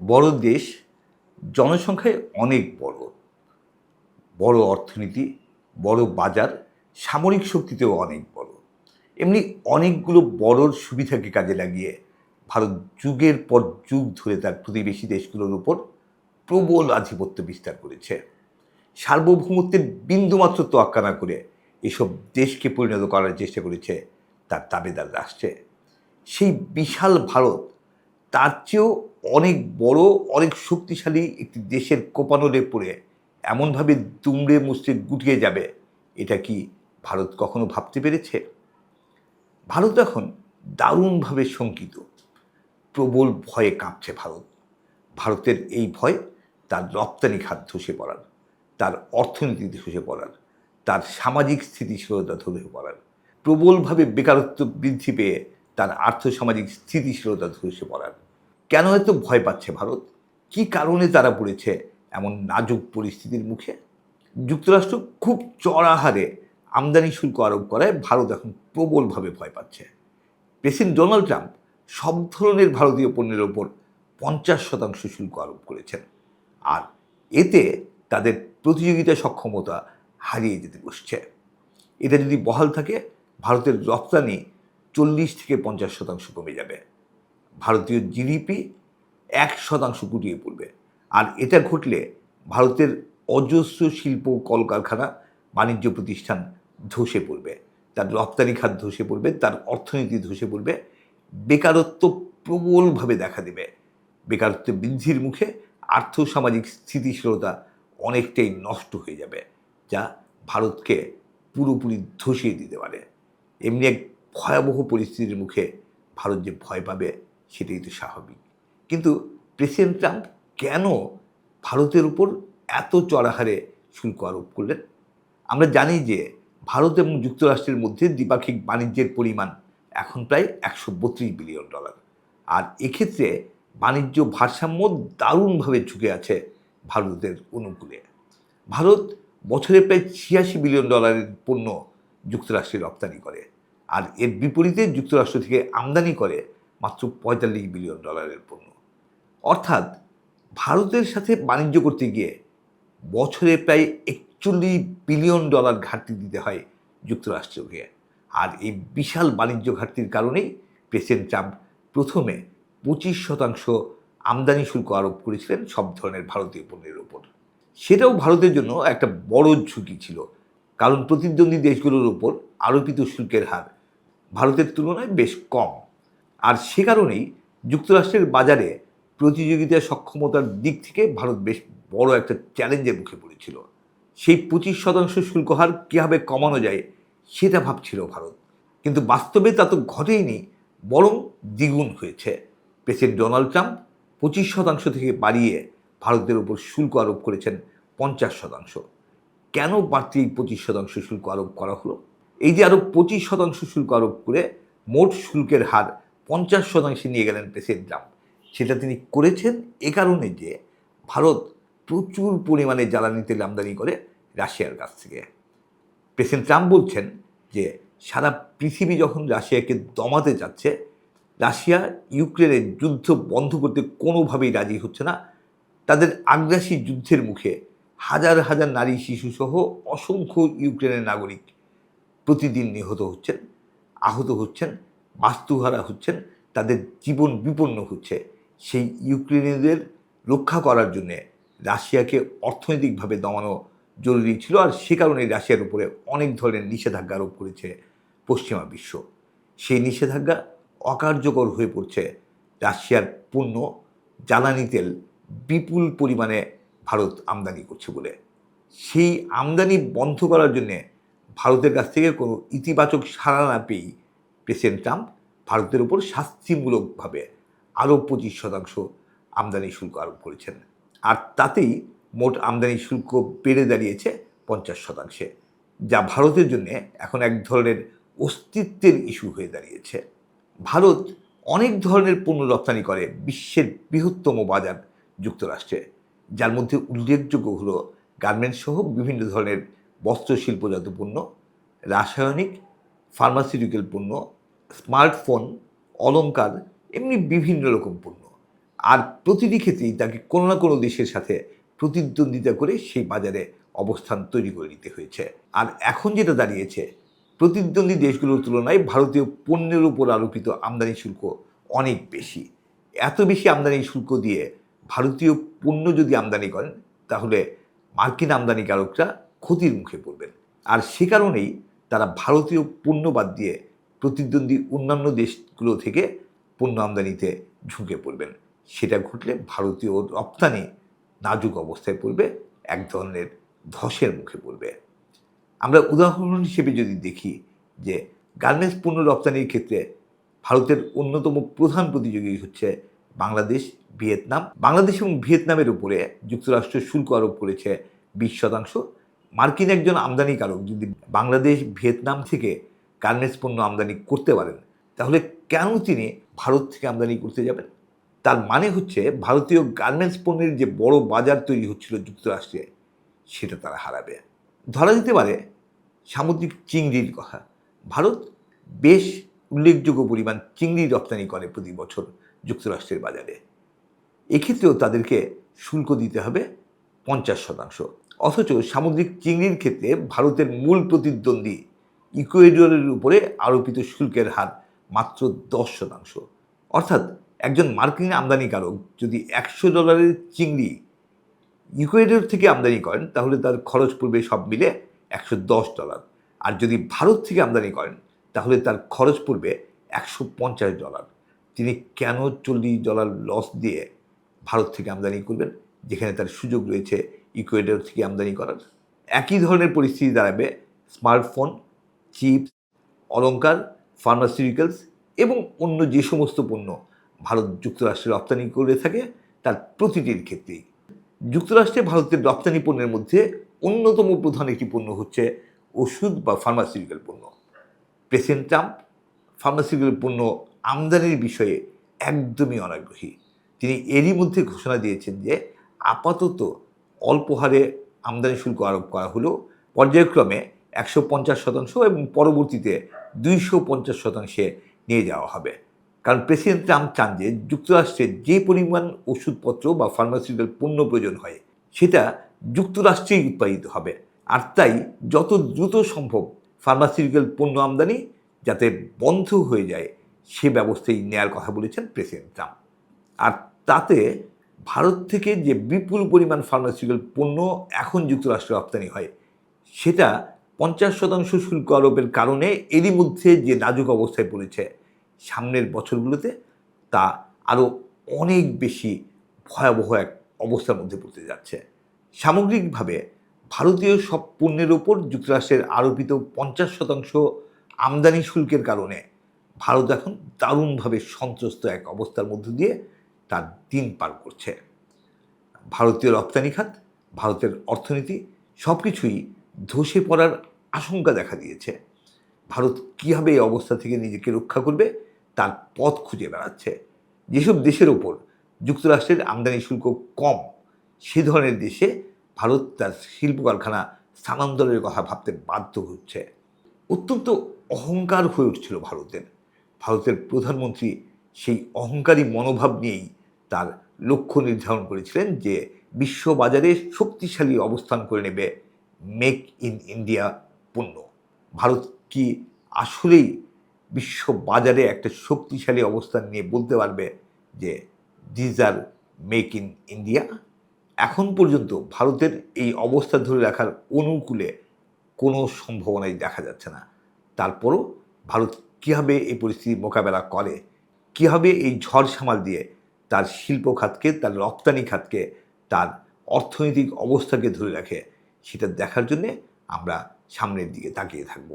বড় দেশ জনসংখ্যায় অনেক বড়। বড় অর্থনীতি, বড় বাজার, সামরিক শক্তিতেও অনেক বড়। এমনি অনেকগুলো বড়র সুবিধাকে কাজে লাগিয়ে ভারত যুগের পর যুগ ধরে তার প্রতিবেশী দেশগুলোর উপর প্রবল আধিপত্য বিস্তার করেছে। সার্বভৌমত্বের বিন্দুমাত্র তোয়াক্কা না করে এসব দেশকে পরিণত করার চেষ্টা করেছে তার দাবেদার রাষ্ট্রে সেই বিশাল ভারত তার চেয়েও অনেক বড়, অনেক শক্তিশালী একটি দেশের কোপানোরে পড়ে এমনভাবে দুমড়ে মুচড়ে গুটিয়ে যাবে, এটা কি ভারত কখনো ভাবতে পেরেছে? ভারত এখন দারুণভাবে শঙ্কিত। প্রবল ভয়ে কাঁপছে ভারত। ভারতের এই ভয় তার রপ্তানি খাত ধসে পড়ার, তার অর্থনীতি ধসে পড়ার, তার সামাজিক স্থিতিশীলতা ধসে পড়ার, প্রবলভাবে বেকারত্ব বৃদ্ধি পেয়ে তার আর্থসামাজিক স্থিতিশীলতা ধসে পড়ার। কেন এত ভয় পাচ্ছে ভারত? কি কারণে তারা পড়েছে এমন নাজুক পরিস্থিতির মুখে? যুক্তরাষ্ট্র খুব চড়া হারে আমদানি শুল্ক আরোপ করায় ভারত এখন প্রবলভাবে ভয় পাচ্ছে। প্রেসিডেন্ট ডোনাল্ড ট্রাম্প সব ধরনের ভারতীয় পণ্যের ওপর পঞ্চাশ শতাংশ শুল্ক আরোপ করেছেন। আর এতে তাদের প্রতিযোগিতা সক্ষমতা হারিয়ে যেতে বসছে। এটা যদি বহাল থাকে, ভারতের রপ্তানি চল্লিশ থেকে পঞ্চাশ শতাংশ কমে যাবে। ভারতীয় জিডিপি এক শতাংশ গুটিয়ে পড়বে। আর এটা ঘটলে ভারতের অজস্র শিল্প কলকারখানা, বাণিজ্য প্রতিষ্ঠান ধসে পড়বে। তার রপ্তানি খাত ধসে পড়বে, তার অর্থনীতি ধসে পড়বে। বেকারত্ব প্রবলভাবে দেখা দেবে। বেকারত্ব বৃদ্ধির মুখে আর্থসামাজিক স্থিতিশীলতা অনেকটাই নষ্ট হয়ে যাবে, যা ভারতকে পুরোপুরি ধসিয়ে দিতে পারে। এমনি এক ভয়াবহ পরিস্থিতির মুখে ভারত যে ভয় পাবে সেটাই তো স্বাভাবিক। কিন্তু প্রেসিডেন্ট ট্রাম্প কেন ভারতের উপর এত চড়াহারে শুল্ক আরোপ করলেন? আমরা জানি যে ভারত এবং যুক্তরাষ্ট্রের মধ্যে দ্বিপাক্ষিক বাণিজ্যের পরিমাণ এখন প্রায় একশো বত্রিশ বিলিয়ন ডলার। আর এক্ষেত্রে বাণিজ্য ভারসাম্য দারুণভাবে ঝুঁকে আছে ভারতের অনুকূলে। ভারত বছরে প্রায় ছিয়াশি বিলিয়ন ডলারের পণ্য যুক্তরাষ্ট্রে রপ্তানি করে। আর এর বিপরীতে যুক্তরাষ্ট্র থেকে আমদানি করে মাত্র পঁয়তাল্লিশ বিলিয়ন ডলারের পণ্য। অর্থাৎ ভারতের সাথে বাণিজ্য করতে গিয়ে বছরে প্রায় একচল্লিশ বিলিয়ন ডলার ঘাটতি দিতে হয় যুক্তরাষ্ট্রকে আর এই বিশাল বাণিজ্য ঘাটতির কারণেই প্রেসিডেন্ট ট্রাম্প প্রথমে পঁচিশ শতাংশ আমদানি শুল্ক আরোপ করেছিলেন সব ধরনের ভারতীয় পণ্যের ওপর। সেটাও ভারতের জন্য একটা বড় ঝুঁকি ছিল, কারণ প্রতিদ্বন্দ্বী দেশগুলোর ওপর আরোপিত শুল্কের হার ভারতের তুলনায় বেশ কম। আর সে কারণেই যুক্তরাষ্ট্রের বাজারে প্রতিযোগিতা সক্ষমতার দিক থেকে ভারত বেশ বড় একটা চ্যালেঞ্জের মুখে পড়েছিল। সেই পঁচিশ শতাংশ শুল্ক হার কীভাবে কমানো যায় সেটা ভাবছিল ভারত। কিন্তু বাস্তবে তা তো ঘটেইনি, বরং দ্বিগুণ হয়েছে। প্রেসিডেন্ট ডোনাল্ড ট্রাম্প পঁচিশ শতাংশ থেকে বাড়িয়ে ভারতের উপর শুল্ক আরোপ করেছেন পঞ্চাশ শতাংশ। কেন বাড়তি পঁচিশ শতাংশ শুল্ক আরোপ করা হলো? এই যে আরও পঁচিশ শতাংশ শুল্ক আরোপ করে মোট শুল্কের হার পঞ্চাশ শতাংশে নিয়ে গেলেন প্রেসিডেন্ট ট্রাম্প। সেটা তিনি করেছেন এ কারণে যে ভারত প্রচুর পরিমাণে জ্বালানি তেল আমদানি করে রাশিয়ার কাছ থেকে। প্রেসিডেন্ট ট্রাম্প বলছেন যে সারা পৃথিবী যখন রাশিয়াকে দমাতে যাচ্ছে রাশিয়া ইউক্রেনের যুদ্ধ বন্ধ করতে কোনোভাবেই রাজি হচ্ছে না। তাদের আগ্রাসী যুদ্ধের মুখে হাজার হাজার নারী শিশুসহ অসংখ্য ইউক্রেনের নাগরিক প্রতিদিন নিহত হচ্ছেন, আহত হচ্ছেন। বাস্তুহারা হচ্ছেন, তাদের জীবন বিপন্ন হচ্ছে। সেই ইউক্রেনীয়দের রক্ষা করার জন্যে রাশিয়াকে অর্থনৈতিকভাবে দমানো জরুরি ছিল আর সে কারণে রাশিয়ার উপরে অনেক ধরনের নিষেধাজ্ঞা আরোপ করেছে পশ্চিমা বিশ্ব। সেই নিষেধাজ্ঞা অকার্যকর হয়ে পড়ছে রাশিয়ার পণ্য, জ্বালানি তেল বিপুল পরিমাণে ভারত আমদানি করছে বলে। সেই আমদানি বন্ধ করার জন্যে ভারতের কাছ থেকে কোনো ইতিবাচক সাড়া না পেয়েই প্রেসিডেন্ট ট্রাম্প ভারতের উপর শাস্তিমূলকভাবে আরও পঁচিশ শতাংশ আমদানি শুল্ক আরোপ করেছেন। আর তাতেই মোট আমদানি শুল্ক বেড়ে দাঁড়িয়েছে পঞ্চাশ শতাংশে, যা ভারতের জন্য এখন এক ধরনের অস্তিত্বের ইস্যু হয়ে দাঁড়িয়েছে। ভারত অনেক ধরনের পণ্য রপ্তানি করে বিশ্বের বৃহত্তম বাজার যুক্তরাষ্ট্রে, যার মধ্যে উল্লেখযোগ্য হলো গার্মেন্টস সহ বিভিন্ন ধরনের বস্ত্রশিল্পজাত পণ্য, রাসায়নিক, ফার্মাসিউটিক্যাল পণ্য স্মার্টফোন, অলংকার এমনি বিভিন্ন রকম পণ্য। আর প্রতিটি ক্ষেত্রেই তাকে কোনো না কোনো দেশের সাথে প্রতিদ্বন্দ্বিতা করে সেই বাজারে অবস্থান তৈরি করে নিতে হয়েছে। আর এখন যেটা দাঁড়িয়েছে, প্রতিদ্বন্দ্বী দেশগুলোর তুলনায় ভারতীয় পণ্যের উপর আরোপিত আমদানি শুল্ক অনেক বেশি। এত বেশি আমদানি শুল্ক দিয়ে ভারতীয় পণ্য যদি আমদানি করেন, তাহলে মার্কিন আমদানিকারকরা ক্ষতির মুখে পড়বেন। আর সে কারণেই তারা ভারতীয় পণ্য বাদ দিয়ে প্রতিদ্বন্দ্বী অন্যান্য দেশগুলো থেকে পণ্য আমদানিতে ঝুঁকে পড়বেন। সেটা ঘটলে ভারতীয় রপ্তানি নাজুক অবস্থায় পড়বে, এক ধরনের ধসের মুখে পড়বে। আমরা উদাহরণ হিসেবে যদি দেখি যে গার্মেন্টস পণ্য রপ্তানির ক্ষেত্রে ভারতের অন্যতম প্রধান প্রতিযোগী হচ্ছে বাংলাদেশ, ভিয়েতনাম। বাংলাদেশ এবং ভিয়েতনামের উপরে যুক্তরাষ্ট্র শুল্ক আরোপ করেছে বিশ শতাংশ। মার্কিন একজন আমদানিকারক যদি বাংলাদেশ, ভিয়েতনাম থেকে গার্মেন্টস পণ্য আমদানি করতে পারেন, তাহলে কেন তিনি ভারত থেকে আমদানি করতে যাবেন? তার মানে হচ্ছে ভারতীয় গার্মেন্টস পণ্যের যে বড় বাজার তৈরি হচ্ছিল যুক্তরাষ্ট্রে, সেটা তারা হারাবে। ধরা যেতে পারে সামুদ্রিক চিংড়ির কথা। ভারত বেশ উল্লেখযোগ্য পরিমাণ চিংড়ি রপ্তানি করে প্রতি বছর যুক্তরাষ্ট্রের বাজারে। এক্ষেত্রেও তাদেরকে শুল্ক দিতে হবে পঞ্চাশ শতাংশ। অথচ সামুদ্রিক চিংড়ির ক্ষেত্রে ভারতের মূল প্রতিদ্বন্দ্বী ইকুয়েডরের উপরে আরোপিত শুল্কের হার মাত্র দশ শতাংশ। অর্থাৎ একজন মার্কিন আমদানিকারক যদি একশো ডলারের চিংড়ি ইকুয়েডর থেকে আমদানি করেন, তাহলে তার খরচ পড়বে সব মিলে একশো দশ ডলার। আর যদি ভারত থেকে আমদানি করেন, তাহলে তার খরচ পড়বে একশো পঞ্চাশ ডলার। তিনি কেন চল্লিশ ডলার লস দিয়ে ভারত থেকে আমদানি করবেন, যেখানে তার সুযোগ রয়েছে ইকুয়েডর থেকে আমদানি করার? একই ধরনের পরিস্থিতি দাঁড়াবে স্মার্টফোন চিপস অলংকার ফার্মাসিউটিক্যালস এবং অন্য যে সমস্ত পণ্য ভারত যুক্তরাষ্ট্রে রপ্তানি করে থাকে তার প্রতিটির ক্ষেত্রেই। যুক্তরাষ্ট্রে ভারতের রপ্তানি পণ্যের মধ্যে অন্যতম প্রধান একটি পণ্য হচ্ছে ওষুধ বা ফার্মাসিউটিক্যাল পণ্য। প্রেসিডেন্ট ট্রাম্প ফার্মাসিউটিক্যাল পণ্য আমদানির বিষয়ে একদমই অনাগ্রহী। তিনি এরই মধ্যে ঘোষণা দিয়েছেন যে আপাতত অল্প হারে আমদানি শুল্ক আরোপ করা হলেও পর্যায়ক্রমে একশো পঞ্চাশ শতাংশ এবং পরবর্তীতে দুইশো পঞ্চাশ শতাংশে নিয়ে যাওয়া হবে। কারণ প্রেসিডেন্ট ট্রাম্প চান যে যুক্তরাষ্ট্রে যে পরিমাণ ওষুধপত্র বা ফার্মাসিউটিক্যাল পণ্য প্রয়োজন হয়, সেটা যুক্তরাষ্ট্রেই উৎপাদিত হবে। আর তাই যত দ্রুত সম্ভব ফার্মাসিউটিক্যাল পণ্য আমদানি যাতে বন্ধ হয়ে যায়, সে ব্যবস্থাই নেয়ার কথা বলেছেন প্রেসিডেন্ট ট্রাম্প। আর তাতে ভারত থেকে যে বিপুল পরিমাণ ফার্মাসিউটিক্যাল পণ্য এখন যুক্তরাষ্ট্রে রপ্তানি হয়, সেটা পঞ্চাশ শতাংশ শুল্ক আরোপের কারণে এরই মধ্যে যে নাজুক অবস্থায় পড়েছে, সামনের বছরগুলোতে তা আরও অনেক বেশি ভয়াবহ এক অবস্থার মধ্যে পড়তে যাচ্ছে। সামগ্রিকভাবে ভারতীয় সব পণ্যের ওপর যুক্তরাষ্ট্রের আরোপিত পঞ্চাশ শতাংশ আমদানি শুল্কের কারণে ভারত এখন দারুণভাবে সন্ত্রস্ত এক অবস্থার মধ্য দিয়ে তার দিন পার করছে। ভারতীয় রপ্তানি খাত, ভারতের অর্থনীতি সব কিছুই ধসে পড়ার আশঙ্কা দেখা দিয়েছে। ভারত কীভাবে এই অবস্থা থেকে নিজেকে রক্ষা করবে, তার পথ খুঁজে বেড়াচ্ছে। যেসব দেশের ওপর যুক্তরাষ্ট্রের আমদানি শুল্ক কম, সে ধরনের দেশে ভারত তার শিল্প কারখানা স্থানান্তরের কথা ভাবতে বাধ্য হচ্ছে। অত্যন্ত অহংকার হয়ে উঠছিল ভারতের। ভারতের প্রধানমন্ত্রী সেই অহংকারী মনোভাব নিয়েই তার লক্ষ্য নির্ধারণ করেছিলেন যে বিশ্ব বাজারে শক্তিশালী অবস্থান করে নেবে মেক ইন ইন্ডিয়া পণ্য ভারত কি আসলেই বিশ্ব বাজারে একটা শক্তিশালী অবস্থান নিয়ে বলতে পারবে যে these are make in India এখন পর্যন্ত ভারতের এই অবস্থা ধরে রাখার অনুকূলে কোনো সম্ভাবনাই দেখা যাচ্ছে না। তারপরও ভারত কীভাবে এই পরিস্থিতি মোকাবেলা করে, কীভাবে এই ঝড় সামাল দিয়ে তার শিল্প খাতকে, তার রপ্তানি খাতকে, তার অর্থনৈতিক অবস্থাকে ধরে রাখে সেটা দেখার জন্যে আমরা সামনের দিকে তাকিয়ে থাকব।